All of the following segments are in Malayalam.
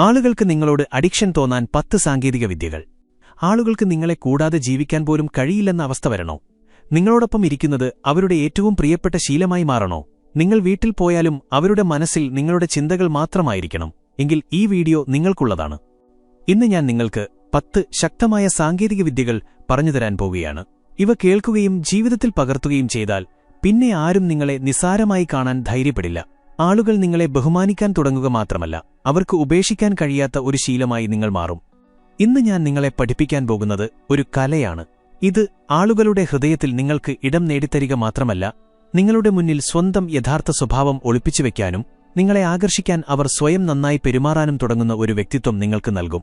ആളുകൾക്ക് നിങ്ങളോട് അഡിക്ഷൻ തോന്നാൻ പത്ത് സാങ്കേതിക വിദ്യകൾ ആളുകൾക്ക് നിങ്ങളെ കൂടാതെ ജീവിക്കാൻ പോലും കഴിയില്ലെന്ന അവസ്ഥ വരണോ? നിങ്ങളോടൊപ്പം ഇരിക്കുന്നത് അവരുടെ ഏറ്റവും പ്രിയപ്പെട്ട ശീലമായി മാറണോ? നിങ്ങൾ വീട്ടിൽ പോയാലും അവരുടെ മനസ്സിൽ നിങ്ങളുടെ ചിന്തകൾ മാത്രമായിരിക്കണം. എങ്കിൽ ഈ വീഡിയോ നിങ്ങൾക്കുള്ളതാണ്. ഇന്ന് ഞാൻ നിങ്ങൾക്ക് പത്ത് ശക്തമായ സാങ്കേതിക വിദ്യകൾ പറഞ്ഞുതരാൻ പോവുകയാണ്. ഇവ കേൾക്കുകയും ജീവിതത്തിൽ പകർത്തുകയും ചെയ്താൽ പിന്നെ ആരും നിങ്ങളെ നിസാരമായി കാണാൻ ധൈര്യപ്പെടില്ല. ആളുകൾ നിങ്ങളെ ബഹുമാനിക്കാൻ തുടങ്ങുക മാത്രമല്ല അവർക്ക് ഉപേക്ഷിക്കാൻ കഴിയാത്ത ഒരു ശീലമായി നിങ്ങൾ മാറും. ഇന്ന് ഞാൻ നിങ്ങളെ പഠിപ്പിക്കാൻ പോകുന്നത് ഒരു കലയാണ്. ഇത് ആളുകളുടെ ഹൃദയത്തിൽ നിങ്ങൾക്ക് ഇടം നേടിത്തരിക മാത്രമല്ല നിങ്ങളുടെ മുന്നിൽ സ്വന്തം യഥാർത്ഥ സ്വഭാവം ഒളിപ്പിച്ചുവെക്കാനും നിങ്ങളെ ആകർഷിക്കാൻ അവർ സ്വയം നന്നായി പെരുമാറാനും തുടങ്ങുന്ന ഒരു വ്യക്തിത്വം നിങ്ങൾക്ക് നൽകും.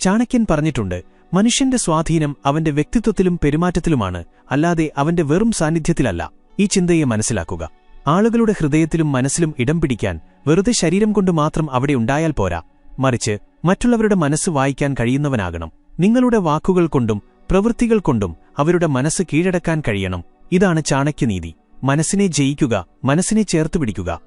ചാണക്യൻ പറഞ്ഞിട്ടുണ്ട് മനുഷ്യന്റെ സ്വാധീനം അവന്റെ വ്യക്തിത്വത്തിലും പെരുമാറ്റത്തിലുമാണ് അല്ലാതെ അവന്റെ വെറും സാന്നിധ്യത്തിലല്ല. ഈ ചിന്തയെ മനസ്സിലാക്കുക. ആളുകളുടെ ഹൃദയത്തിലും മനസ്സിലും ഇടം പിടിക്കാൻ വെറുതെ ശരീരം കൊണ്ട് മാത്രം അവിടെ ഉണ്ടായാൽ പോരാ. മറിച്ച് മറ്റുള്ളവരുടെ മനസ്സ് വായിക്കാൻ കഴിയുന്നവനാകണം. നിങ്ങളുടെ വാക്കുകൾ കൊണ്ടും പ്രവൃത്തികൾ കൊണ്ടും അവരുടെ മനസ്സ് കീഴടക്കാൻ കഴിയണം. ഇതാണ് ചാണക്യനീതി മനസ്സിനെ ജയിക്കുക മനസ്സിനെ ചേർത്ത് പിടിക്കുക.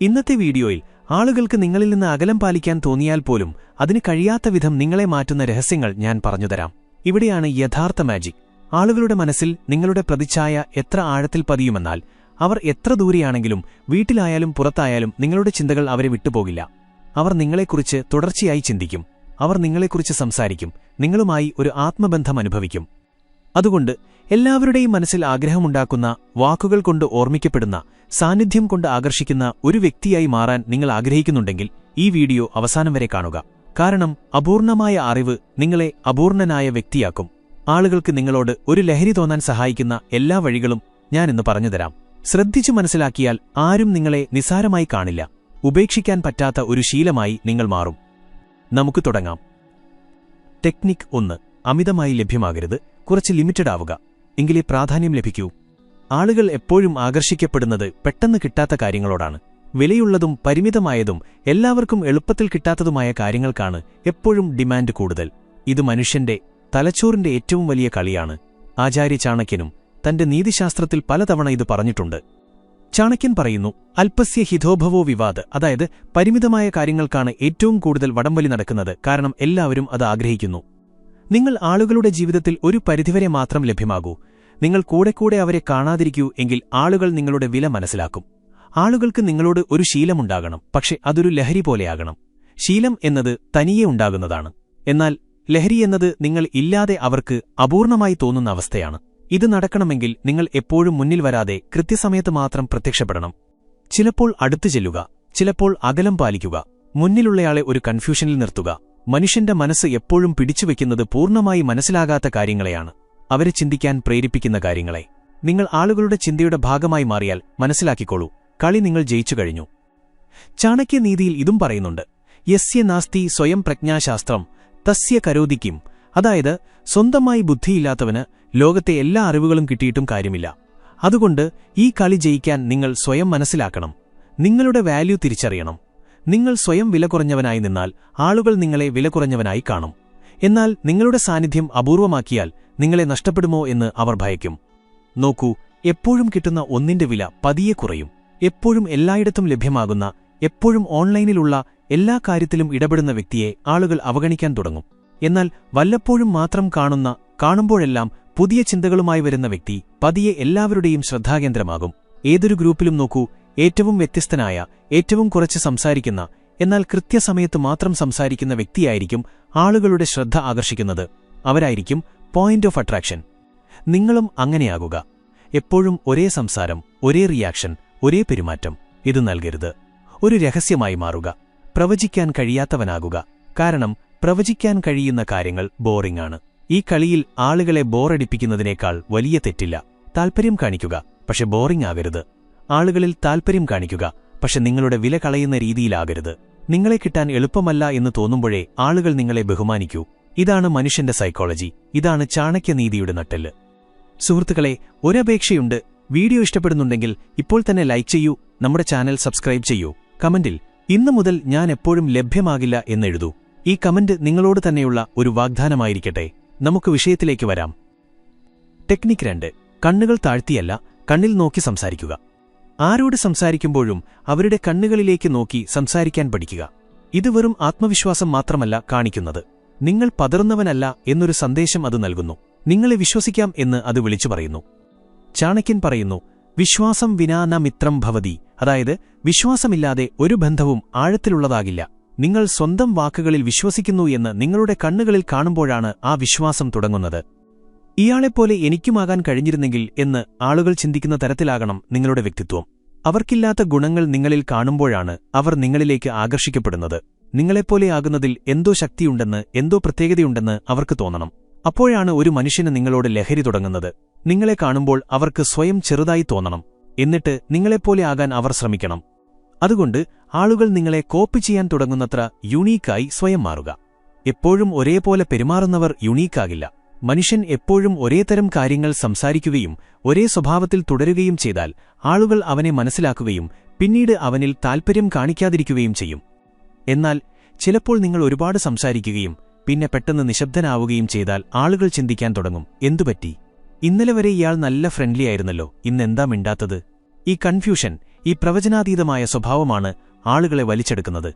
ഇന്നത്തെ വീഡിയോയിൽ ആളുകൾക്ക് നിങ്ങളിൽ നിന്ന് അകലം പാലിക്കാൻ തോന്നിയാൽ പോലും അതിന് കഴിയാത്ത വിധം നിങ്ങളെ മാറ്റുന്ന രഹസ്യങ്ങൾ ഞാൻ പറഞ്ഞുതരാം ഇവിടെയാണ് യഥാർത്ഥ മാജിക്. ആളുകളുടെ മനസ്സിൽ നിങ്ങളുടെ പ്രതിച്ഛായ എത്ര ആഴത്തിൽ പതിയുമെന്നാൽ അവർ എത്ര ദൂരെയാണെങ്കിലും വീട്ടിലായാലും പുറത്തായാലും നിങ്ങളുടെ ചിന്തകൾ അവരെ വിട്ടുപോകില്ല. അവർ നിങ്ങളെക്കുറിച്ച് തുടർച്ചയായി ചിന്തിക്കും. അവർ നിങ്ങളെക്കുറിച്ച് സംസാരിക്കും. നിങ്ങളുമായി ഒരു ആത്മബന്ധം അനുഭവിക്കും. അതുകൊണ്ട് എല്ലാവരുടെയും മനസ്സിൽ ആഗ്രഹമുണ്ടാക്കുന്ന വാക്കുകൾ കൊണ്ട് ഓർമ്മിക്കപ്പെടുന്ന സാന്നിധ്യം കൊണ്ട് ആകർഷിക്കുന്ന ഒരു വ്യക്തിയായി മാറാൻ നിങ്ങൾ ആഗ്രഹിക്കുന്നുണ്ടെങ്കിൽ ഈ വീഡിയോ അവസാനം വരെ കാണുക. കാരണം അപൂർണമായ അറിവ് നിങ്ങളെ അപൂർണനായ വ്യക്തിയാക്കും. ആളുകൾക്ക് നിങ്ങളോട് ഒരു ലഹരി തോന്നാൻ സഹായിക്കുന്ന എല്ലാ വഴികളും ഞാനിന്ന് പറഞ്ഞുതരാം. ശ്രദ്ധിച്ചു മനസ്സിലാക്കിയാൽ ആരും നിങ്ങളെ നിസാരമായി കാണില്ല. ഉപേക്ഷിക്കാൻ പറ്റാത്ത ഒരു ശീലമായി നിങ്ങൾ മാറും. നമുക്ക് തുടങ്ങാം. ടെക്നിക് ഒന്ന്. അമിതമായി ലഭ്യമാകരുത്. കുറച്ച് ലിമിറ്റഡ് ആവുക. എങ്കിലേ പ്രാധാന്യം ലഭിക്കൂ. ആളുകൾ എപ്പോഴും ആകർഷിക്കപ്പെടുന്നത് പെട്ടെന്ന് കിട്ടാത്ത കാര്യങ്ങളോടാണ്. വിലയുള്ളതും പരിമിതമായതും എല്ലാവർക്കും എളുപ്പത്തിൽ കിട്ടാത്തതുമായ കാര്യങ്ങൾക്കാണ് എപ്പോഴും ഡിമാൻഡ് കൂടുതൽ. ഇത് മനുഷ്യന്റെ തലച്ചോറിന്റെ ഏറ്റവും വലിയ കളിയാണ്. ആചാര്യ ചാണക്യനും തന്റെ നീതിശാസ്ത്രത്തിൽ പലതവണ ഇത് പറഞ്ഞിട്ടുണ്ട്. ചാണക്യൻ പറയുന്നു അല്പസ്യ ഹിതോഭവോ വിവാദ് അതായത് പരിമിതമായ കാര്യങ്ങൾക്കാണ് ഏറ്റവും കൂടുതൽ വടംവലി നടക്കുന്നത് കാരണം എല്ലാവരും അത് ആഗ്രഹിക്കുന്നു. നിങ്ങൾ ആളുകളുടെ ജീവിതത്തിൽ ഒരു പരിധിവരെ മാത്രം ലഭ്യമാകൂ. നിങ്ങൾ കൂടെ കൂടെ അവരെ കാണാതിരിക്കൂ എങ്കിൽ ആളുകൾ നിങ്ങളുടെ വില മനസ്സിലാക്കും. ആളുകൾക്ക് നിങ്ങളോട് ഒരു ശീലമുണ്ടാകണം പക്ഷെ അതൊരു ലഹരി പോലെയാകണം. ശീലം എന്നത് തനിയെ ഉണ്ടാകുന്നതാണ്. എന്നാൽ ലഹരി എന്നത് നിങ്ങൾ ഇല്ലാതെ അവർക്ക് അപൂർണമായി തോന്നുന്ന അവസ്ഥയാണ്. ഇത് നടക്കണമെങ്കിൽ നിങ്ങൾ എപ്പോഴും മുന്നിൽ വരാതെ കൃത്യസമയത്ത് മാത്രം പ്രത്യക്ഷപ്പെടണം. ചിലപ്പോൾ അടുത്തു ചെല്ലുക ചിലപ്പോൾ അകലം പാലിക്കുക മുന്നിലുള്ളയാളെ ഒരു കൺഫ്യൂഷനിൽ നിർത്തുക. മനുഷ്യന്റെ മനസ്സ് എപ്പോഴും പിടിച്ചുവെക്കുന്നത് പൂർണമായി മനസ്സിലാകാത്ത കാര്യങ്ങളെയാണ്. അവരെ ചിന്തിക്കാൻ പ്രേരിപ്പിക്കുന്ന കാര്യങ്ങളെ. നിങ്ങൾ ആളുകളുടെ ചിന്തയുടെ ഭാഗമായി മാറിയാൽ മനസ്സിലാക്കിക്കോളൂ കളി നിങ്ങൾ ജയിച്ചു കഴിഞ്ഞു. ചാണക്യനീതിയിൽ ഇതും പറയുന്നുണ്ട് യസ്യ നാസ്തി സ്വയം പ്രജ്ഞാശാസ്ത്രം തസ്യ കരോദിക്കും അതായത് സ്വന്തമായി ബുദ്ധിയില്ലാത്തവന് ലോകത്തെ എല്ലാ അറിവുകളും കിട്ടിയിട്ടും കാര്യമില്ല. അതുകൊണ്ട് ഈ കളി ജയിക്കാൻ നിങ്ങൾ സ്വയം മനസ്സിലാക്കണം. നിങ്ങളുടെ വാല്യൂ തിരിച്ചറിയണം. നിങ്ങൾ സ്വയം വില കുറഞ്ഞവനായി നിന്നാൽ ആളുകൾ നിങ്ങളെ വില കുറഞ്ഞവനായി കാണും. എന്നാൽ നിങ്ങളുടെ സാന്നിധ്യം അപൂർവമാക്കിയാൽ നിങ്ങളെ നഷ്ടപ്പെടുമോ എന്ന് അവർ ഭയക്കും. നോക്കൂ എപ്പോഴും കിട്ടുന്ന ഒന്നിന്റെ വില പതിയെ കുറയും. എപ്പോഴും എല്ലായിടത്തും ലഭ്യമാകുന്ന എപ്പോഴും ഓൺലൈനിലുള്ള എല്ലാ കാര്യത്തിലും ഇടപെടുന്ന വ്യക്തിയെ ആളുകൾ അവഗണിക്കാൻ തുടങ്ങും. എന്നാൽ വല്ലപ്പോഴും മാത്രം കാണുന്ന കാണുമ്പോഴെല്ലാം പുതിയ ചിന്തകളുമായി വരുന്ന വ്യക്തി പതിയെ എല്ലാവരുടെയും ശ്രദ്ധാകേന്ദ്രമാകും. ഏതൊരു ഗ്രൂപ്പിലും നോക്കൂ ഏറ്റവും വ്യത്യസ്തനായ ഏറ്റവും കുറച്ച് സംസാരിക്കുന്ന എന്നാൽ കൃത്യസമയത്ത് മാത്രം സംസാരിക്കുന്ന വ്യക്തിയായിരിക്കും ആളുകളുടെ ശ്രദ്ധ ആകർഷിക്കുന്നത്. അവരായിരിക്കും പോയിന്റ് ഓഫ് അട്രാക്ഷൻ നിങ്ങളും അങ്ങനെയാകുക. എപ്പോഴും ഒരേ സംസാരം ഒരേ റിയാക്ഷൻ ഒരേ പെരുമാറ്റം. ഇത് നൽകരുത്. ഒരു രഹസ്യമായി മാറുക. പ്രവചിക്കാൻ കഴിയാത്തവനാകുക. കാരണം പ്രവചിക്കാൻ കഴിയുന്ന കാര്യങ്ങൾ ബോറിംഗ് ആണ് ഈ കളിയിൽ ആളുകളെ ബോറടിപ്പിക്കുന്നതിനേക്കാൾ വലിയ തെറ്റില്ല. താൽപ്പര്യം കാണിക്കുക പക്ഷെ ബോറിംഗ് ആകരുത്. ആളുകളിൽ താൽപ്പര്യം കാണിക്കുക പക്ഷെ നിങ്ങളുടെ വില കളയുന്ന രീതിയിലാകരുത്. നിങ്ങളെ കിട്ടാൻ എളുപ്പമല്ല എന്ന് തോന്നുമ്പോഴേ ആളുകൾ നിങ്ങളെ ബഹുമാനിക്കൂ. ഇതാണ് മനുഷ്യന്റെ സൈക്കോളജി. ഇതാണ് ചാണക്യനീതിയുടെ നട്ടെല്ല്. സുഹൃത്തുക്കളെ ഒരപേക്ഷയുണ്ട്. വീഡിയോ ഇഷ്ടപ്പെടുന്നുണ്ടെങ്കിൽ ഇപ്പോൾ തന്നെ ലൈക്ക് ചെയ്യൂ നമ്മുടെ ചാനൽ സബ്സ്ക്രൈബ് ചെയ്യൂ. കമന്റിൽ ഇന്നു മുതൽ ഞാൻ എപ്പോഴും ലഭ്യമാകില്ല എന്നെഴുതൂ ഈ കമന്റ് നിങ്ങളോട് തന്നെയുള്ള ഒരു വാഗ്ദാനമായിരിക്കട്ടെ. നമുക്ക് വിഷയത്തിലേക്ക് വരാം. ടെക്നിക് രണ്ട്. കണ്ണുകൾ താഴ്ത്തിയല്ല കണ്ണിൽ നോക്കി സംസാരിക്കുക. ആരോട് സംസാരിക്കുമ്പോഴും അവരുടെ കണ്ണുകളിലേക്ക് നോക്കി സംസാരിക്കാൻ പഠിക്കുക. ഇത് വെറും ആത്മവിശ്വാസം മാത്രമല്ല കാണിക്കുന്നത്. നിങ്ങൾ പതറുന്നവനല്ല എന്നൊരു സന്ദേശം അത് നൽകുന്നു. നിങ്ങളെ വിശ്വസിക്കാം എന്ന് അത് വിളിച്ചു പറയുന്നു. ചാണക്യൻ പറയുന്നു വിശ്വാസം വിനാ മിത്രം ഭവതി. അതായത് വിശ്വാസമില്ലാതെ ഒരു ബന്ധവും ആഴത്തിലുള്ളതാകില്ല. നിങ്ങൾ സ്വന്തം വാക്കുകളിൽ വിശ്വസിക്കുന്നു എന്ന് നിങ്ങളുടെ കണ്ണുകളിൽ കാണുമ്പോഴാണ് ആ വിശ്വാസം തുടങ്ങുന്നത്. ഇയാളെപ്പോലെ എനിക്കുമാകാൻ കഴിഞ്ഞിരുന്നെങ്കിൽ എന്ന് ആളുകൾ ചിന്തിക്കുന്ന തരത്തിലാകണം നിങ്ങളുടെ വ്യക്തിത്വം. അവർക്കില്ലാത്ത ഗുണങ്ങൾ നിങ്ങളിൽ കാണുമ്പോഴാണ് അവർ നിങ്ങളിലേക്ക് ആകർഷിക്കപ്പെടുന്നത്. നിങ്ങളെപ്പോലെയാകുന്നതിൽ എന്തോ ശക്തിയുണ്ടെന്ന് എന്തോ പ്രത്യേകതയുണ്ടെന്ന് അവർക്ക് തോന്നണം. അപ്പോഴാണ് ഒരു മനുഷ്യന് നിങ്ങളോട് ലഹരി തുടങ്ങുന്നത്. നിങ്ങളെ കാണുമ്പോൾ അവർക്ക് സ്വയം ചെറുതായി തോന്നണം. എന്നിട്ട് നിങ്ങളെപ്പോലെ ആകാൻ അവർ ശ്രമിക്കണം. അതുകൊണ്ട് ആളുകൾ നിങ്ങളെ കോപ്പി ചെയ്യാൻ തുടങ്ങുന്നത്ര യുണീക്കായി സ്വയം മാറുക. എപ്പോഴും ഒരേപോലെ പെരുമാറുന്നവർ യുണീക്കാകില്ല. മനുഷ്യൻ എപ്പോഴും ഒരേതരം കാര്യങ്ങൾ സംസാരിക്കുകയും ഒരേ സ്വഭാവത്തിൽ തുടരുകയും ചെയ്താൽ ആളുകൾ അവനെ മനസ്സിലാക്കുകയും പിന്നീട് അവനിൽ താൽപ്പര്യം കാണിക്കാതിരിക്കുകയും ചെയ്യും. എന്നാൽ ചിലപ്പോൾ നിങ്ങൾ ഒരുപാട് സംസാരിക്കുകയും പിന്നെ പെട്ടെന്ന് നിശബ്ദനാവുകയും ചെയ്താൽ ആളുകൾ ചിന്തിക്കാൻ തുടങ്ങും എന്തുപറ്റി ഇന്നലെ വരെ ഇയാൾ നല്ല ഫ്രണ്ട്ലി ആയിരുന്നല്ലോ ഇന്നെന്താ മിണ്ടാത്തത്? ഈ കൺഫ്യൂഷൻ ഈ പ്രവചനാതീതമായ സ്വഭാവമാണ് ആളുകളെ വലിച്ചെടുക്കുന്നത്.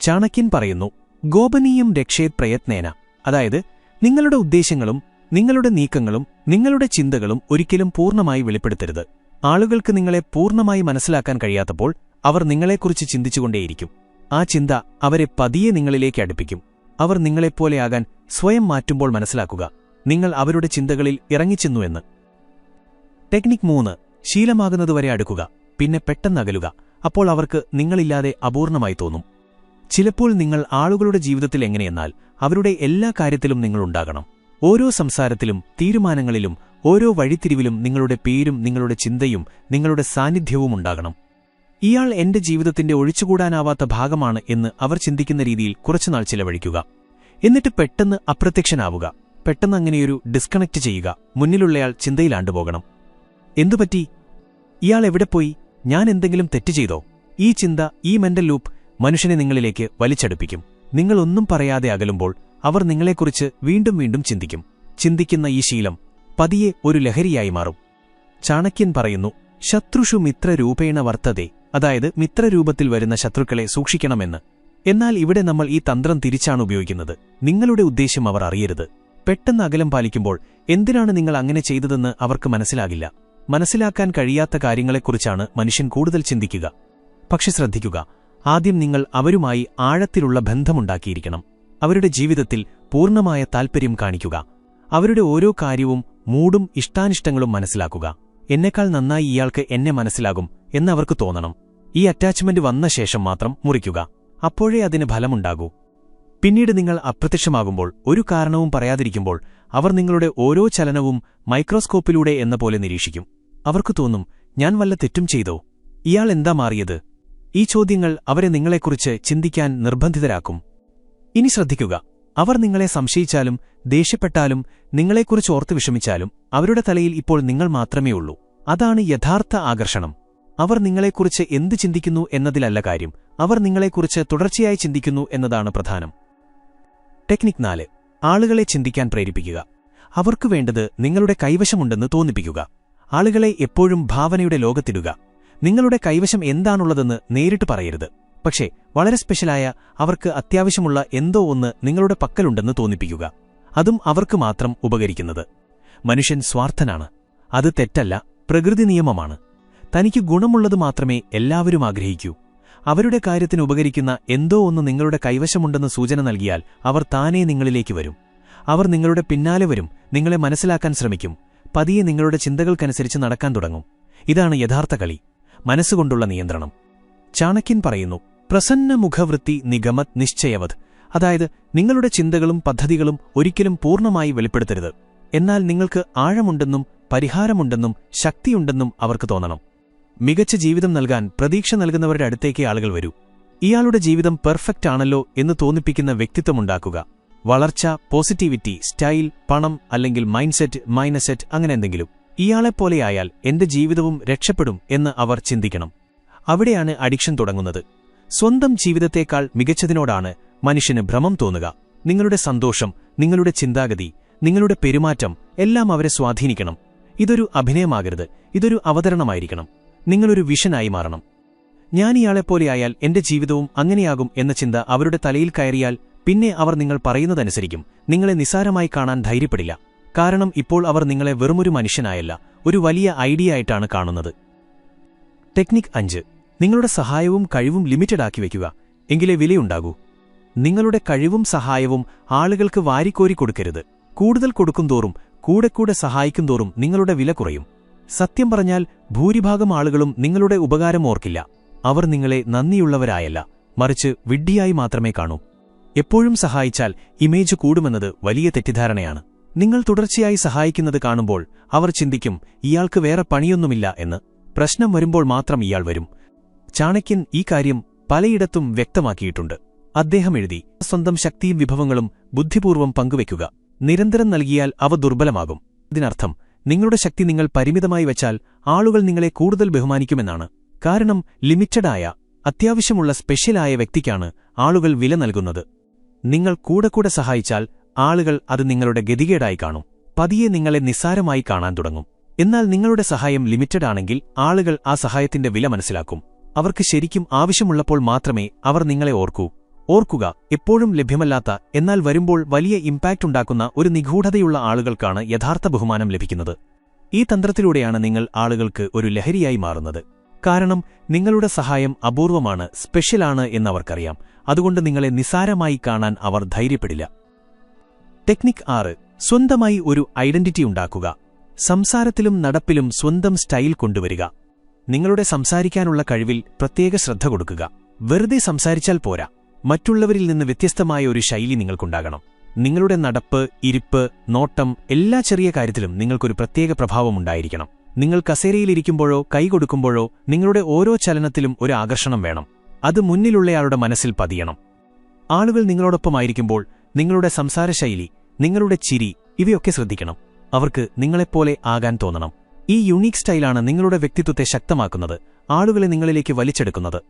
ചാണക്യൻ പറയുന്നു ഗോപനീയം രക്ഷേത് പ്രയത്നേന. അതായത് നിങ്ങളുടെ ഉദ്ദേശങ്ങളും നിങ്ങളുടെ നീക്കങ്ങളും നിങ്ങളുടെ ചിന്തകളും ഒരിക്കലും പൂർണമായി വെളിപ്പെടുത്തരുത്. ആളുകൾക്ക് നിങ്ങളെ പൂർണമായി മനസ്സിലാക്കാൻ കഴിയാത്തപ്പോൾ അവർ നിങ്ങളെക്കുറിച്ച് ചിന്തിച്ചുകൊണ്ടേയിരിക്കും. ആ ചിന്ത അവരെ പതിയെ നിങ്ങളിലേക്ക് അടുപ്പിക്കും. അവർ നിങ്ങളെപ്പോലെയാകാൻ സ്വയം മാറ്റുമ്പോൾ മനസ്സിലാക്കുക നിങ്ങൾ അവരുടെ ചിന്തകളിൽ ഇറങ്ങിച്ചെന്നുവെന്ന് ടെക്നിക് മൂന്ന് ശീലമാകുന്നതുവരെ അടുക്കുക. പിന്നെ പെട്ടെന്നകലുക അപ്പോൾ അവർക്ക് നിങ്ങളില്ലാതെ അപൂർണമായി തോന്നും. ചിലപ്പോൾ നിങ്ങൾ ആളുകളുടെ ജീവിതത്തിൽ എങ്ങനെയെന്നാൽ അവരുടെ എല്ലാ കാര്യത്തിലും നിങ്ങളുണ്ടാകണം ഓരോ സംസാരത്തിലും തീരുമാനങ്ങളിലും ഓരോ വഴിത്തിരിവിലും നിങ്ങളുടെ പേരും നിങ്ങളുടെ ചിന്തയും നിങ്ങളുടെ സാന്നിധ്യവും ഉണ്ടാകണം. ഇയാൾ എന്റെ ജീവിതത്തിന്റെ ഒഴിച്ചുകൂടാനാവാത്ത ഭാഗമാണ് എന്ന് അവർ ചിന്തിക്കുന്ന രീതിയിൽ കുറച്ചുനാൾ ചിലവഴിക്കുക. എന്നിട്ട് പെട്ടെന്ന് അപ്രത്യക്ഷനാവുക. പെട്ടെന്ന് അങ്ങനെയൊരു ഡിസ്കണക്ട് ചെയ്യുക. മുന്നിലുള്ളയാൾ ചിന്തയിലാണ്ടുപോകണം. എന്തുപറ്റി? ഇയാൾ എവിടെ പോയി? ഞാൻ എന്തെങ്കിലും തെറ്റ് ചെയ്തോ? ഈ ചിന്ത ഈ മെന്റൽ ലൂപ്പ് മനുഷ്യനെ നിങ്ങളിലേക്ക് വലിച്ചടുപ്പിക്കും. നിങ്ങളൊന്നും പറയാതെ അകലുമ്പോൾ അവർ നിങ്ങളെക്കുറിച്ച് വീണ്ടും വീണ്ടും ചിന്തിക്കും. ചിന്തിക്കുന്ന ഈ ശീലം പതിയെ ഒരു ലഹരിയായി മാറും. ചാണക്യൻ പറയുന്നു ശത്രുഷു മിത്രരൂപേണ വർത്തതേ. അതായത് മിത്രരൂപത്തിൽ വരുന്ന ശത്രുക്കളെ സൂക്ഷിക്കണമെന്ന്. എന്നാൽ ഇവിടെ നമ്മൾ ഈ തന്ത്രം തിരിച്ചാണ് ഉപയോഗിക്കുന്നത്. നിങ്ങളുടെ ഉദ്ദേശ്യം അവർ അറിയരുത്. പെട്ടെന്ന് അകലം പാലിക്കുമ്പോൾ എന്തിനാണ് നിങ്ങൾ അങ്ങനെ ചെയ്തതെന്ന് അവർക്ക് മനസ്സിലാകില്ല. മനസ്സിലാക്കാൻ കഴിയാത്ത കാര്യങ്ങളെക്കുറിച്ചാണ് മനുഷ്യൻ കൂടുതൽ ചിന്തിക്കുക. പക്ഷെ ശ്രദ്ധിക്കുക ആദ്യം നിങ്ങൾ അവരുമായി ആഴത്തിലുള്ള ബന്ധമുണ്ടാക്കിയിരിക്കണം. അവരുടെ ജീവിതത്തിൽ പൂർണമായ താൽപ്പര്യം കാണിക്കുക. അവരുടെ ഓരോ കാര്യവും മൂടും ഇഷ്ടാനിഷ്ടങ്ങളും മനസ്സിലാക്കുക. എന്നെക്കാൾ നന്നായി ഇയാൾക്ക് എന്നെ മനസ്സിലാകും എന്നവർക്ക് തോന്നണം. ഈ അറ്റാച്ച്മെന്റ് വന്ന ശേഷം മാത്രം മുറിക്കുക. അപ്പോഴേ അതിന് ഫലമുണ്ടാകൂ. പിന്നീട് നിങ്ങൾ അപ്രത്യക്ഷമാകുമ്പോൾ ഒരു കാരണവും പറയാതിരിക്കുമ്പോൾ അവർ നിങ്ങളുടെ ഓരോ ചലനവും മൈക്രോസ്കോപ്പിലൂടെ എന്ന പോലെ നിരീക്ഷിക്കും. അവർക്ക് തോന്നും ഞാൻ വല്ല തെറ്റും ചെയ്തോ? ഇയാൾ എന്താ മാറിയത്? ഈ ചോദ്യങ്ങൾ അവരെ നിങ്ങളെക്കുറിച്ച് ചിന്തിക്കാൻ നിർബന്ധിതരാക്കും. ഇനി ശ്രദ്ധിക്കുക അവർ നിങ്ങളെ സംശയിച്ചാലും ദേഷ്യപ്പെട്ടാലും നിങ്ങളെക്കുറിച്ച് ഓർത്ത് വിഷമിച്ചാലും അവരുടെ തലയിൽ ഇപ്പോൾ നിങ്ങൾ മാത്രമേ ഉള്ളൂ. അതാണ് യഥാർത്ഥ ആകർഷണം. അവർ നിങ്ങളെക്കുറിച്ച് എന്ത് ചിന്തിക്കുന്നു എന്നതിലല്ല കാര്യം അവർ നിങ്ങളെക്കുറിച്ച് തുടർച്ചയായി ചിന്തിക്കുന്നു എന്നതാണ് പ്രധാനം. ടെക്നിക് നാല് ആളുകളെ ചിന്തിക്കാൻ പ്രേരിപ്പിക്കുക. അവർക്കു വേണ്ടത് നിങ്ങളുടെ കൈവശമുണ്ടെന്ന് തോന്നിപ്പിക്കുക. ആളുകളെ എപ്പോഴും ഭാവനയുടെ ലോകത്തിടുക. നിങ്ങളുടെ കൈവശം എന്താണുള്ളതെന്ന് നേരിട്ട് പറയരുത്. പക്ഷേ വളരെ സ്പെഷ്യലായ അവർക്ക് അത്യാവശ്യമുള്ള എന്തോ ഒന്ന് നിങ്ങളുടെ പക്കലുണ്ടെന്ന് തോന്നിപ്പിക്കുക. അതും അവർക്ക് മാത്രം ഉപകരിക്കുന്നത്. മനുഷ്യൻ സ്വാർത്ഥനാണ്. അത് തെറ്റല്ല പ്രകൃതി നിയമമാണ്. തനിക്ക് ഗുണമുള്ളത് മാത്രമേ എല്ലാവരും ആഗ്രഹിക്കൂ. അവരുടെ കാര്യത്തിന് ഉപകരിക്കുന്ന എന്തോ ഒന്ന് നിങ്ങളുടെ കൈവശമുണ്ടെന്ന് സൂചന നൽകിയാൽ അവർ താനേ നിങ്ങളിലേക്ക് വരും. അവർ നിങ്ങളുടെ പിന്നാലെ വരും നിങ്ങളെ മനസ്സിലാക്കാൻ ശ്രമിക്കും പതിയെ നിങ്ങളുടെ ചിന്തകൾക്കനുസരിച്ച് നടക്കാൻ തുടങ്ങും. ഇതാണ് യഥാർത്ഥ കളി മനസ്സുകൊണ്ടുള്ള നിയന്ത്രണം. ചാണക്യൻ പറയുന്നു പ്രസന്ന മുഖവൃത്തി നിഗമത് നിശ്ചയവത്. അതായത് നിങ്ങളുടെ ചിന്തകളും പദ്ധതികളും ഒരിക്കലും പൂർണമായി വെളിപ്പെടുത്തരുത്. എന്നാൽ നിങ്ങൾക്ക് ആഴമുണ്ടെന്നും പരിഹാരമുണ്ടെന്നും ശക്തിയുണ്ടെന്നും അവർക്ക് തോന്നണം. മികച്ച ജീവിതം നൽകാൻ പ്രതീക്ഷ നൽകുന്നവരുടെ അടുത്തേക്ക് ആളുകൾ വരൂ. ഇയാളുടെ ജീവിതം പെർഫെക്റ്റ് ആണല്ലോ എന്ന് തോന്നിപ്പിക്കുന്ന വ്യക്തിത്വമുണ്ടാക്കുക. വളർച്ച പോസിറ്റിവിറ്റി സ്റ്റൈൽ പണം അല്ലെങ്കിൽ മൈൻഡ്സെറ്റ് മൈനസെറ്റ് അങ്ങനെ എന്തെങ്കിലും. ഇയാളെപ്പോലെയായാൽ എന്റെ ജീവിതവും രക്ഷപ്പെടും എന്ന് അവർ ചിന്തിക്കണം. അവിടെയാണ് അഡിക്ഷൻ തുടങ്ങുന്നത്. സ്വന്തം ജീവിതത്തേക്കാൾ മികച്ചതിനോടാണ് മനുഷ്യന് ഭ്രമം തോന്നുക. നിങ്ങളുടെ സന്തോഷം നിങ്ങളുടെ ചിന്താഗതി നിങ്ങളുടെ പെരുമാറ്റം എല്ലാം അവരെ സ്വാധീനിക്കണം. ഇതൊരു അഭിനയമാകരുത്. ഇതൊരു അവതരണമായിരിക്കണം. നിങ്ങളൊരു വിഷനായി മാറണം. ഞാൻ ഇയാളെപ്പോലെയായാൽ എന്റെ ജീവിതവും അങ്ങനെയാകും എന്ന ചിന്ത അവരുടെ തലയിൽ കയറിയാൽ പിന്നെ അവർ നിങ്ങൾ പറയുന്നതനുസരിക്കും. നിങ്ങളെ നിസാരമായി കാണാൻ ധൈര്യപ്പെടില്ല. കാരണം ഇപ്പോൾ അവർ നിങ്ങളെ വെറുമൊരു മനുഷ്യനായല്ല ഒരു വലിയ ഐഡിയ ആയിട്ടാണ് കാണുന്നത്. ടെക്നിക് അഞ്ച്. നിങ്ങളുടെ സഹായവും കഴിവും ലിമിറ്റഡ് ആക്കി വയ്ക്കുക. എങ്കിലേ വിലയുണ്ടാകൂ. നിങ്ങളുടെ കഴിവും സഹായവും ആളുകൾക്ക് വാരിക്കോരി കൊടുക്കരുത്. കൂടുതൽ കൊടുക്കും തോറും കൂടെ കൂടെ സഹായിക്കും തോറും നിങ്ങളുടെ വില കുറയും. സത്യം പറഞ്ഞാൽ ഭൂരിഭാഗം ആളുകളും നിങ്ങളുടെ ഉപകാരം ഓർക്കില്ല. അവർ നിങ്ങളെ നന്ദിയുള്ളവരായല്ല. മറിച്ച് വിഡ്ഢിയായി മാത്രമേ കാണൂ. എപ്പോഴും സഹായിച്ചാൽ ഇമേജ് കൂടുമെന്നത് വലിയ തെറ്റിദ്ധാരണയാണ്. നിങ്ങൾ തുടർച്ചയായി സഹായിക്കുന്നത് കാണുമ്പോൾ അവർ ചിന്തിക്കും ഇയാൾക്ക് വേറെ പണിയൊന്നുമില്ല എന്ന്. പ്രശ്നം വരുമ്പോൾ മാത്രം ഇയാൾ വരും. ചാണക്യൻ ഈ കാര്യം പലയിടത്തും വ്യക്തമാക്കിയിട്ടുണ്ട്. അദ്ദേഹം എഴുതി സ്വന്തം ശക്തിയും വിഭവങ്ങളും ബുദ്ധിപൂർവം പങ്കുവയ്ക്കുക നിരന്തരം നൽകിയാൽ അവ ദുർബലമാകും. ഇതിനർത്ഥം നിങ്ങളുടെ ശക്തി നിങ്ങൾ പരിമിതമായി വെച്ചാൽ ആളുകൾ നിങ്ങളെ കൂടുതൽ ബഹുമാനിക്കുമെന്നാണ്. കാരണം ലിമിറ്റഡായ അത്യാവശ്യമുള്ള സ്പെഷ്യലായ വ്യക്തിക്കാണ് ആളുകൾ വില നൽകുന്നത്. നിങ്ങൾ കൂടെ കൂടെ സഹായിച്ചാൽ ആളുകൾ അത് നിങ്ങളുടെ ഗതികേടായി കാണും. പതിയെ നിങ്ങളെ നിസ്സാരമായി കാണാൻ തുടങ്ങും. എന്നാൽ നിങ്ങളുടെ സഹായം ലിമിറ്റഡ് ആണെങ്കിൽ ആളുകൾ ആ സഹായത്തിന്റെ വില മനസ്സിലാക്കും. അവർക്ക് ശരിക്കും ആവശ്യമുള്ളപ്പോൾ മാത്രമേ അവർ നിങ്ങളെ ഓർക്കൂ. ഓർക്കുക എപ്പോഴും ലഭ്യമല്ലാത്ത എന്നാൽ വരുമ്പോൾ വലിയ ഇമ്പാക്റ്റ് ഉണ്ടാക്കുന്ന ഒരു നിഗൂഢതയുള്ള ആളുകൾക്കാണ് യഥാർത്ഥ ബഹുമാനം ലഭിക്കുന്നത്. ഈ തന്ത്രത്തിലൂടെയാണ് നിങ്ങൾ ആളുകൾക്ക് ഒരു ലഹരിയായി മാറുന്നത്. കാരണം നിങ്ങളുടെ സഹായം അപൂർവമാണ് സ്പെഷ്യലാണ് എന്നവർക്കറിയാം. അതുകൊണ്ട് നിങ്ങളെ നിസാരമായി കാണാൻ അവർ ധൈര്യപ്പെടില്ല. ടെക്നിക് ആറ് സ്വന്തമായി ഒരു ഐഡന്റിറ്റി ഉണ്ടാക്കുക. സംസാരത്തിലും നടപ്പിലും സ്വന്തം സ്റ്റൈൽ കൊണ്ടുവരിക. നിങ്ങളുടെ സംസാരിക്കാനുള്ള കഴിവിൽ പ്രത്യേക ശ്രദ്ധ കൊടുക്കുക. വെറുതെ സംസാരിച്ചാൽ പോരാ. മറ്റുള്ളവരിൽ നിന്ന് വ്യത്യസ്തമായ ഒരു ശൈലി നിങ്ങൾക്കുണ്ടാകണം. നിങ്ങളുടെ നടപ്പ് ഇരിപ്പ് നോട്ടം എല്ലാ ചെറിയ കാര്യത്തിലും നിങ്ങൾക്കൊരു പ്രത്യേക പ്രഭാവമുണ്ടായിരിക്കണം നിങ്ങൾ കസേരയിലിരിക്കുമ്പോഴോ കൈ കൊടുക്കുമ്പോഴോ നിങ്ങളുടെ ഓരോ ചലനത്തിലും ഒരു ആകർഷണം വേണം. അത് മുന്നിലുള്ളയാളുടെ മനസ്സിൽ പതിയണം. ആളുകൾ നിങ്ങളോടൊപ്പമായിരിക്കുമ്പോൾ നിങ്ങളുടെ സംസാരശൈലി നിങ്ങളുടെ ചിരി ഇവയൊക്കെ ശ്രദ്ധിക്കണം. അവർക്ക് നിങ്ങളെപ്പോലെ ആകാൻ തോന്നണം. ഈ യുണീക് സ്റ്റൈലാണ് നിങ്ങളുടെ വ്യക്തിത്വത്തെ ശക്തമാക്കുന്നത്. ആളുകളെ നിങ്ങളിലേക്ക് വലിച്ചെടുക്കുന്നത്.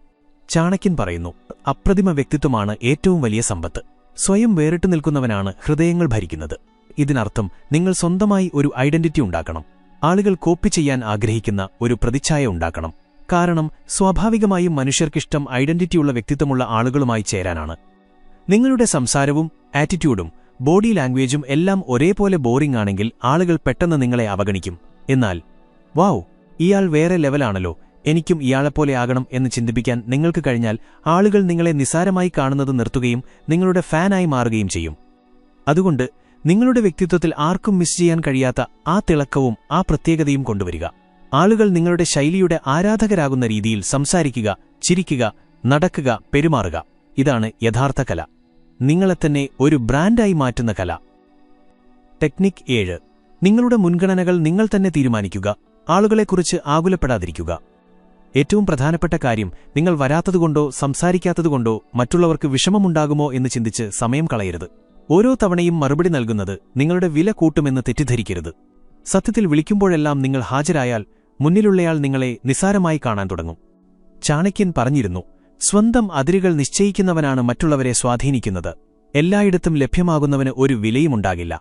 ചാണക്യൻ പറയുന്നു അപ്രതിമ വ്യക്തിത്വമാണ് ഏറ്റവും വലിയ സമ്പത്ത്. സ്വയം വേറിട്ട് നിൽക്കുന്നവനാണ് ഹൃദയങ്ങൾ ഭരിക്കുന്നത്. ഇതിനർത്ഥം നിങ്ങൾ സ്വന്തമായി ഒരു ഐഡന്റിറ്റി ഉണ്ടാക്കണം. ആളുകൾ കോപ്പി ചെയ്യാൻ ആഗ്രഹിക്കുന്ന ഒരു പ്രതിച്ഛായ ഉണ്ടാക്കണം. കാരണം സ്വാഭാവികമായും മനുഷ്യർക്കിഷ്ടം ഐഡന്റിറ്റിയുള്ള വ്യക്തിത്വമുള്ള ആളുകളുമായി ചേരാനാണ്. നിങ്ങളുടെ സംസാരവും ആറ്റിറ്റ്യൂഡും ബോഡി ലാംഗ്വേജും എല്ലാം ഒരേപോലെ ബോറിംഗ് ആണെങ്കിൽ ആളുകൾ പെട്ടെന്ന് നിങ്ങളെ അവഗണിക്കും. എന്നാൽ വാവ് ഇയാൾ വേറെ ലെവലാണല്ലോ. എനിക്കും ഇയാളെപ്പോലെ ആകണം എന്ന് ചിന്തിപ്പിക്കാൻ നിങ്ങൾക്ക് കഴിഞ്ഞാൽ ആളുകൾ നിങ്ങളെ നിസാരമായി കാണുന്നത് നിർത്തുകയും നിങ്ങളുടെ ഫാനായി മാറുകയും ചെയ്യും. അതുകൊണ്ട് നിങ്ങളുടെ വ്യക്തിത്വത്തിൽ ആർക്കും മിസ് ചെയ്യാൻ കഴിയാത്ത ആ തിളക്കവും ആ പ്രത്യേകതയും കൊണ്ടുവരിക. ആളുകൾ നിങ്ങളുടെ ശൈലിയുടെ ആരാധകരാകുന്ന രീതിയിൽ സംസാരിക്കുക ചിരിക്കുക നടക്കുക പെരുമാറുക. ഇതാണ് യഥാർത്ഥ കല. നിങ്ങളെ തന്നെ ഒരു ബ്രാൻഡായി മാറ്റുന്ന കല. ടെക്നിക് ഏഴ്. നിങ്ങളുടെ മുൻഗണനകൾ നിങ്ങൾ തന്നെ തീരുമാനിക്കുക. ആളുകളെക്കുറിച്ച് ആകുലപ്പെടാതിരിക്കുക. ഏറ്റവും പ്രധാനപ്പെട്ട കാര്യം നിങ്ങൾ വരാത്തതുകൊണ്ടോ സംസാരിക്കാത്തതുകൊണ്ടോ മറ്റുള്ളവർക്ക് വിഷമമുണ്ടാകുമോ എന്ന് ചിന്തിച്ച് സമയം കളയരുത്. ഓരോ തവണയും മറുപടി നൽകുന്നത് നിങ്ങളുടെ വില കൂട്ടുമെന്ന് തെറ്റിദ്ധരിക്കരുത്. സത്യത്തിൽ വിളിക്കുമ്പോഴെല്ലാം നിങ്ങൾ ഹാജരായാൽ മുന്നിലുള്ളയാൾ നിങ്ങളെ നിസാരമായി കാണാൻ തുടങ്ങും. ചാണക്യൻ പറഞ്ഞിരുന്നു സ്വന്തം അതിരുകൾ നിശ്ചയിക്കുന്നവനാണ് മറ്റുള്ളവരെ സ്വാധീനിക്കുന്നത്. എല്ലായിടത്തും ലഭ്യമാകുന്നവന് ഒരു വിലയുമുണ്ടാകില്ല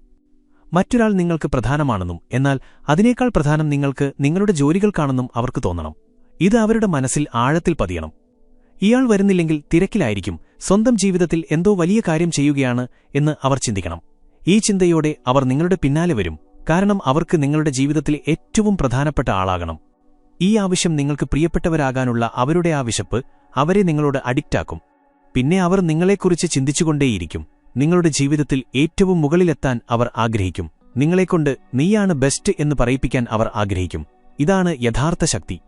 മറ്റൊരാൾ നിങ്ങൾക്ക് പ്രധാനമാണെന്നും എന്നാൽ അതിനേക്കാൾ പ്രധാനം നിങ്ങൾക്ക് നിങ്ങളുടെ ജോലികൾക്കാണെന്നും അവർക്ക് തോന്നണം. ഇത് അവരുടെ മനസ്സിൽ ആഴത്തിൽ പതിയണം. ഇയാൾ വരുന്നില്ലെങ്കിൽ തിരക്കിലായിരിക്കും. സ്വന്തം ജീവിതത്തിൽ എന്തോ വലിയ കാര്യം ചെയ്യുകയാണ് എന്ന് അവർ ചിന്തിക്കണം. ഈ ചിന്തയോടെ അവർ നിങ്ങളുടെ പിന്നാലെ വരും. കാരണം അവർക്ക് നിങ്ങളുടെ ജീവിതത്തിൽ ഏറ്റവും പ്രധാനപ്പെട്ട ആളാകണം. ഈ ആവശ്യം നിങ്ങൾക്ക് പ്രിയപ്പെട്ടവരാകാനുള്ള അവരുടെ ആ വിശപ്പ് അവരെ നിങ്ങളോട് അഡിക്റ്റാക്കും പിന്നെ അവർ നിങ്ങളെക്കുറിച്ച് ചിന്തിച്ചുകൊണ്ടേയിരിക്കും. നിങ്ങളുടെ ജീവിതത്തിൽ ഏറ്റവും മുകളിലെത്താൻ അവർ ആഗ്രഹിക്കും. നിങ്ങളെക്കൊണ്ട് നീയാണ് ബെസ്റ്റ് എന്ന് പറയിപ്പിക്കാൻ അവർ ആഗ്രഹിക്കും. ഇതാണ് യഥാർത്ഥ ശക്തി.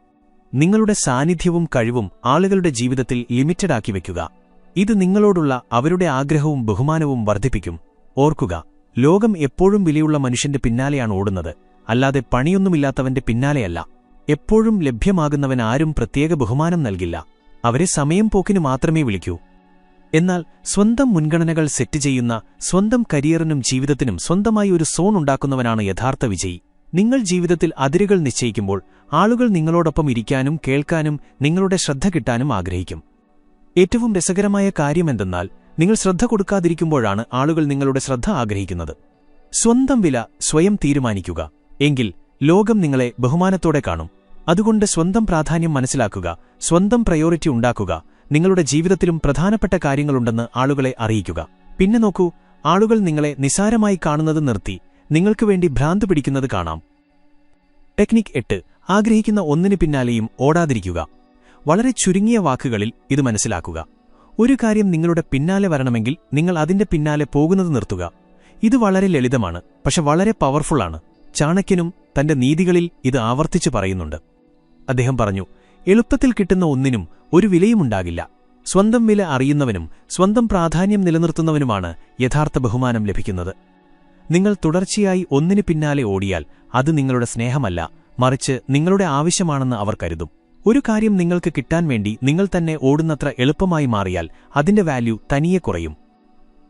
നിങ്ങളുടെ സാന്നിധ്യവും കഴിവും ആളുകളുടെ ജീവിതത്തിൽ ലിമിറ്റഡ് ആക്കി വയ്ക്കുക. ഇത് നിങ്ങളോടുള്ള അവരുടെ ആഗ്രഹവും ബഹുമാനവും വർദ്ധിപ്പിക്കും. ഓർക്കുക ലോകം എപ്പോഴും വിലയുള്ള മനുഷ്യന്റെ പിന്നാലെയാണ് ഓടുന്നത്. അല്ലാതെ പണിയൊന്നുമില്ലാത്തവന്റെ പിന്നാലെയല്ല. എപ്പോഴും ലഭ്യമാകുന്നവൻ ആരും പ്രത്യേക ബഹുമാനം നൽകില്ല. അവരെ സമയം പോക്കിനു മാത്രമേ വിളിക്കൂ. എന്നാൽ സ്വന്തം മുൻഗണനകൾ സെറ്റ് ചെയ്യുന്ന സ്വന്തം കരിയറിനും ജീവിതത്തിനും സ്വന്തമായി ഒരു സോൺ ഉണ്ടാക്കുന്നവനാണ് യഥാർത്ഥ വിജയി. നിങ്ങൾ ജീവിതത്തിൽ അതിരുകൾ നിശ്ചയിക്കുമ്പോൾ ആളുകൾ നിങ്ങളോടൊപ്പം ഇരിക്കാനും കേൾക്കാനും നിങ്ങളുടെ ശ്രദ്ധ കിട്ടാനും ആഗ്രഹിക്കും. ഏറ്റവും രസകരമായ കാര്യമെന്തെന്നാൽ നിങ്ങൾ ശ്രദ്ധ കൊടുക്കാതിരിക്കുമ്പോഴാണ് ആളുകൾ നിങ്ങളുടെ ശ്രദ്ധ ആഗ്രഹിക്കുന്നത്. സ്വന്തം വില സ്വയം തീരുമാനിക്കുക. എങ്കിൽ ലോകം നിങ്ങളെ ബഹുമാനത്തോടെ കാണും. അതുകൊണ്ട് സ്വന്തം പ്രാധാന്യം മനസ്സിലാക്കുക സ്വന്തം പ്രയോറിറ്റി ഉണ്ടാക്കുക നിങ്ങളുടെ ജീവിതത്തിലും പ്രധാനപ്പെട്ട കാര്യങ്ങളുണ്ടെന്ന് ആളുകളെ അറിയിക്കുക. പിന്നെ നോക്കൂ ആളുകൾ നിങ്ങളെ നിസാരമായി കാണുന്നത് നിർത്തി നിങ്ങൾക്ക് വേണ്ടി ഭ്രാന്ത് പിടിക്കുന്നത് കാണാം. ടെക്നിക് എട്ട്. ആഗ്രഹിക്കുന്ന ഒന്നിനു പിന്നാലെയും ഓടാതിരിക്കുക. വളരെ ചുരുങ്ങിയ വാക്കുകളിൽ ഇത് മനസ്സിലാക്കുക. ഒരു കാര്യം നിങ്ങളുടെ പിന്നാലെ വരണമെങ്കിൽ നിങ്ങൾ അതിന്റെ പിന്നാലെ പോകുന്നത് നിർത്തുക. ഇത് വളരെ ലളിതമാണ് പക്ഷെ വളരെ പവർഫുള്ളാണ് ചാണക്യനും തന്റെ നീതികളിൽ ഇത് ആവർത്തിച്ചു പറയുന്നുണ്ട്. അദ്ദേഹം പറഞ്ഞു എളുപ്പത്തിൽ കിട്ടുന്ന ഒന്നിനും ഒരു വിലയുമുണ്ടാകില്ല സ്വന്തം വില അറിയുന്നവനും സ്വന്തം പ്രാധാന്യം നിലനിർത്തുന്നവനുമാണ് യഥാർത്ഥ ബഹുമാനം ലഭിക്കുന്നത്. നിങ്ങൾ തുടർച്ചയായി ഒന്നിനു പിന്നാലെ ഓടിയാൽ അത് നിങ്ങളുടെ സ്നേഹമല്ല മറിച്ച് നിങ്ങളുടെ ആവശ്യമാണെന്ന് അവർ കരുതും. ഒരു കാര്യം നിങ്ങൾക്ക് കിട്ടാൻ വേണ്ടി നിങ്ങൾ തന്നെ ഓടുന്നത്ര എളുപ്പമായി മാറിയാൽ അതിന്റെ വാല്യൂ തനിയെ കുറയും.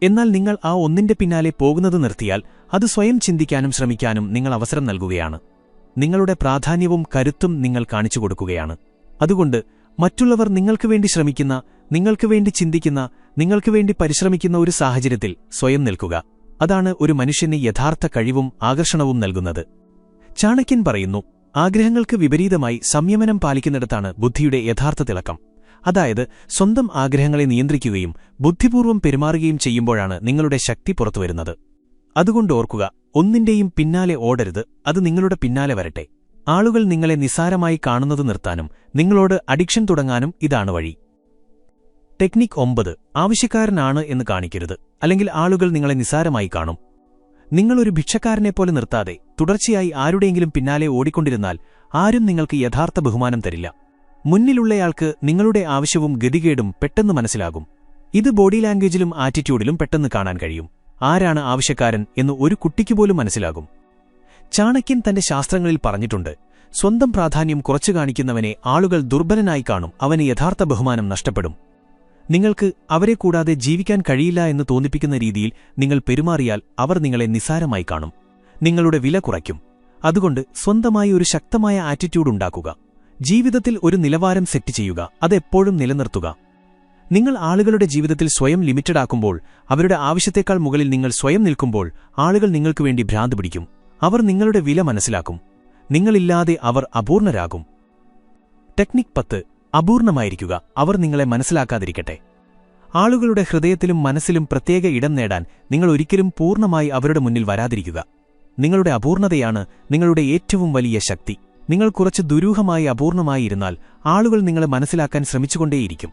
എന്നാൽ നിങ്ങൾ ആ ഒന്നിന്റെ പിന്നാലെ പോകുന്നത് നിർത്തിയാൽ അത് സ്വയം ചിന്തിക്കാനും ശ്രമിക്കാനും നിങ്ങൾ അവസരം നൽകുകയാണ്. നിങ്ങളുടെ പ്രാധാന്യവും കരുത്തും നിങ്ങൾ കാണിച്ചു കൊടുക്കുകയാണ്. അതുകൊണ്ട് മറ്റുള്ളവർ നിങ്ങൾക്ക് വേണ്ടി ശ്രമിക്കുന്ന നിങ്ങൾക്ക് വേണ്ടി ചിന്തിക്കുന്ന നിങ്ങൾക്ക് വേണ്ടി പരിശ്രമിക്കുന്ന ഒരു സാഹചര്യത്തിൽ സ്വയം നിൽക്കുക. അതാണ് ഒരു മനുഷ്യന് യഥാർത്ഥ കഴിവും ആകർഷണവും നൽകുന്നത്. ചാണക്യൻ പറയുന്നു ആഗ്രഹങ്ങൾക്ക് വിപരീതമായി സംയമനം പാലിക്കുന്നിടത്താണ് ബുദ്ധിയുടെ യഥാർത്ഥ തിളക്കം. അതായത് സ്വന്തം ആഗ്രഹങ്ങളെ നിയന്ത്രിക്കുകയും ബുദ്ധിപൂർവം പെരുമാറുകയും ചെയ്യുമ്പോഴാണ് നിങ്ങളുടെ ശക്തി പുറത്തുവരുന്നത്. അതുകൊണ്ട് ഓർക്കുക ഒന്നിന്റെയും പിന്നാലെ ഓടരുത് അത് നിങ്ങളുടെ പിന്നാലെ വരട്ടെ. ആളുകൾ നിങ്ങളെ നിസാരമായി കാണുന്നത് നിർത്താനും നിങ്ങളോട് അഡിക്ഷൻ തുടങ്ങാനും ഇതാണ് വഴി. ടെക്നിക് ഒമ്പത് ആവശ്യക്കാരനാണ് എന്ന് കാണിക്കരുത് അല്ലെങ്കിൽ ആളുകൾ നിങ്ങളെ നിസാരമായി കാണും. നിങ്ങളൊരു ഭിക്ഷക്കാരനെപ്പോലെ നിർത്താതെ തുടർച്ചയായി ആരുടെയെങ്കിലും പിന്നാലെ ഓടിക്കൊണ്ടിരുന്നാൽ ആരും നിങ്ങൾക്ക് യഥാർത്ഥ ബഹുമാനം തരില്ല. മുന്നിലുള്ളയാൾക്ക് നിങ്ങളുടെ ആവശ്യവും ഗതികേടും പെട്ടെന്ന് മനസ്സിലാകും. ഇത് ബോഡി ലാംഗ്വേജിലും ആറ്റിറ്റ്യൂഡിലും പെട്ടെന്ന് കാണാൻ കഴിയും. ആരാണ് ആവശ്യക്കാരൻ എന്ന് ഒരു കുട്ടിക്കുപോലും മനസ്സിലാകും. ചാണക്യൻ തന്റെ ശാസ്ത്രങ്ങളിൽ പറഞ്ഞിട്ടുണ്ട് സ്വന്തം പ്രാധാന്യം കുറച്ചു കാണിക്കുന്നവനെ ആളുകൾ ദുർബലനായി കാണും അവന് യഥാർത്ഥ ബഹുമാനം നഷ്ടപ്പെടും. നിങ്ങൾക്ക് അവരെ കൂടാതെ ജീവിക്കാൻ കഴിയില്ല എന്ന് തോന്നിപ്പിക്കുന്ന രീതിയിൽ നിങ്ങൾ പെരുമാറിയാൽ അവർ നിങ്ങളെ നിസാരമായി കാണും. നിങ്ങളുടെ വില കുറയ്ക്കും. അതുകൊണ്ട് സ്വന്തമായി ഒരു ശക്തമായ ആറ്റിറ്റ്യൂഡ് ഉണ്ടാക്കുക. ജീവിതത്തിൽ ഒരു നിലവാരം സെറ്റ് ചെയ്യുക. അതെപ്പോഴും നിലനിർത്തുക. നിങ്ങൾ ആളുകളുടെ ജീവിതത്തിൽ സ്വയം ലിമിറ്റഡ് ആക്കുമ്പോൾ അവരുടെ ആവശ്യത്തേക്കാൾ മുകളിൽ നിങ്ങൾ സ്വയം നിൽക്കുമ്പോൾ ആളുകൾ നിങ്ങൾക്ക് വേണ്ടി ഭ്രാന്ത് പിടിക്കും. അവർ നിങ്ങളുടെ വില മനസ്സിലാക്കും. നിങ്ങളില്ലാതെ അവർ അപൂർണരാകും. ടെക്നിക് പത്ത്. അപൂർണമായിരിക്കുക. അവർ നിങ്ങളെ മനസ്സിലാക്കാതിരിക്കട്ടെ. ആളുകളുടെ ഹൃദയത്തിലും മനസ്സിലും പ്രത്യേക ഇടം നേടാൻ നിങ്ങൾ ഒരിക്കലും പൂർണമായി അവരുടെ മുന്നിൽ വരാതിരിക്കുക. നിങ്ങളുടെ അപൂർണതയാണ് നിങ്ങളുടെ ഏറ്റവും വലിയ ശക്തി. നിങ്ങൾ കുറച്ച് ദുരൂഹമായി അപൂർണമായി ഇരുന്നാൽ ആളുകൾ നിങ്ങളെ മനസ്സിലാക്കാൻ ശ്രമിച്ചുകൊണ്ടേയിരിക്കും.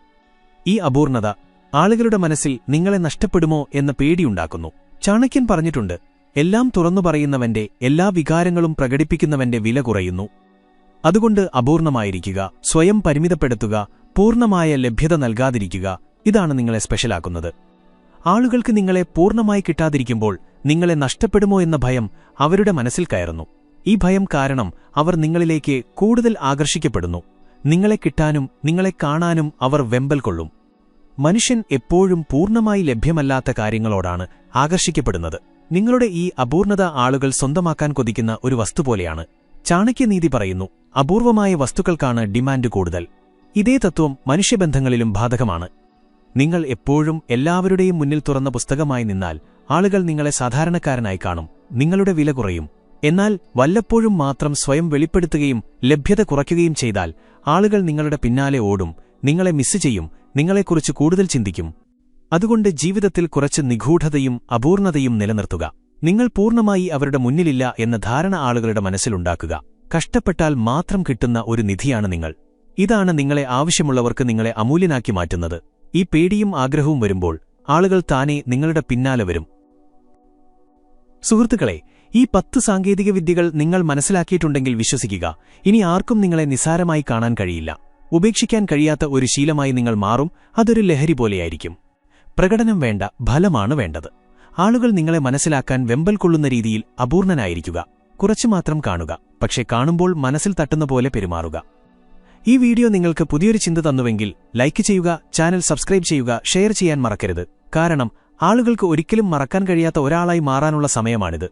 ഈ അപൂർണത ആളുകളുടെ മനസ്സിൽ നിങ്ങളെ നഷ്ടപ്പെടുമോ എന്ന പേടിയുണ്ടാക്കുന്നു. ചാണക്യൻ പറഞ്ഞിട്ടുണ്ട് എല്ലാം തുറന്നു പറയുന്നവന്റെ എല്ലാ വികാരങ്ങളും പ്രകടിപ്പിക്കുന്നവന്റെ വില കുറയുന്നു. അതുകൊണ്ട് അപൂർണമായിരിക്കുക സ്വയം പരിമിതപ്പെടുത്തുക പൂർണമായ ലഭ്യത നൽകാതിരിക്കുക ഇതാണ് നിങ്ങളെ സ്പെഷ്യലാക്കുന്നത്. ആളുകൾക്ക് നിങ്ങളെ പൂർണമായി കിട്ടാതിരിക്കുമ്പോൾ നിങ്ങളെ നഷ്ടപ്പെടുമോ എന്ന ഭയം അവരുടെ മനസ്സിൽ കയറുന്നു. ഈ ഭയം കാരണം അവർ നിങ്ങളിലേക്ക് കൂടുതൽ ആകർഷിക്കപ്പെടുന്നു. നിങ്ങളെ കിട്ടാനും നിങ്ങളെ കാണാനും അവർ വെമ്പൽ കൊള്ളും. മനുഷ്യൻ എപ്പോഴും പൂർണമായി ലഭ്യമല്ലാത്ത കാര്യങ്ങളോടാണ് ആകർഷിക്കപ്പെടുന്നത്. നിങ്ങളുടെ ഈ അപൂർണത ആളുകൾ സ്വന്തമാക്കാൻ കൊതിക്കുന്ന ഒരു വസ്തു പോലെയാണ്. ചാണക്യനീതി പറയുന്നു അപൂർവമായ വസ്തുക്കൾക്കാണ് ഡിമാൻഡ് കൂടുതൽ. ഇതേ തത്വം മനുഷ്യബന്ധങ്ങളിലും ബാധകമാണ്. നിങ്ങൾ എപ്പോഴും എല്ലാവരുടെയും മുന്നിൽ തുറന്ന പുസ്തകമായി നിന്നാൽ ആളുകൾ നിങ്ങളെ സാധാരണക്കാരനായി കാണും നിങ്ങളുടെ വില കുറയും. എന്നാൽ വല്ലപ്പോഴും മാത്രം സ്വയം വെളിപ്പെടുത്തുകയും ലഭ്യത കുറയ്ക്കുകയും ചെയ്താൽ ആളുകൾ നിങ്ങളുടെ പിന്നാലെ ഓടും നിങ്ങളെ മിസ് ചെയ്യും നിങ്ങളെക്കുറിച്ച് കൂടുതൽ ചിന്തിക്കും. അതുകൊണ്ട് ജീവിതത്തിൽ കുറച്ച് നിഗൂഢതയും അപൂർണതയും നിലനിർത്തുക. നിങ്ങൾ പൂർണമായി അവരുടെ മുന്നിലില്ല എന്ന ധാരണ ആളുകളുടെ മനസ്സിലുണ്ടാക്കുക. കഷ്ടപ്പെട്ടാൽ മാത്രം കിട്ടുന്ന ഒരു നിധിയാണ് നിങ്ങൾ. ഇതാണ് നിങ്ങളെ ആവശ്യമുള്ളവർക്ക് നിങ്ങളെ അമൂല്യനാക്കി മാറ്റുന്നത്. ഈ പേടിയും ആഗ്രഹവും വരുമ്പോൾ ആളുകൾ താനെ നിങ്ങളുടെ പിന്നാലെ വരും. സുഹൃത്തുക്കളെ ഈ പത്ത് സാങ്കേതികവിദ്യകൾ നിങ്ങൾ മനസ്സിലാക്കിയിട്ടുണ്ടെങ്കിൽ വിശ്വസിക്കുക. ഇനി ആർക്കും നിങ്ങളെ നിസാരമായി കാണാൻ കഴിയില്ല. ഉപേക്ഷിക്കാൻ കഴിയാത്ത ഒരു ശീലമായി നിങ്ങൾ മാറും. അതൊരു ലഹരി പോലെയായിരിക്കും. പ്രകടനം വേണ്ട ഫലമാണ് വേണ്ടത്. ആളുകൾ നിങ്ങളെ മനസ്സിലാക്കാൻ വെമ്പൽ കൊള്ളുന്ന രീതിയിൽ അപൂർണനായിരിക്കുക. കുറച്ചു മാത്രം കാണുക. പക്ഷേ കാണുമ്പോൾ മനസ്സിൽ തട്ടുന്ന പോലെ പെരുമാറുക. ഈ വീഡിയോ നിങ്ങൾക്ക് പുതിയൊരു ചിന്ത തന്നുവെങ്കിൽ ലൈക്ക് ചെയ്യുക ചാനൽ സബ്സ്ക്രൈബ് ചെയ്യുക ഷെയർ ചെയ്യാൻ മറക്കരുത്. കാരണം ആളുകൾക്ക് ഒരിക്കലും മറക്കാൻ കഴിയാത്ത ഒരാളായി മാറാനുള്ള സമയമാണിത്.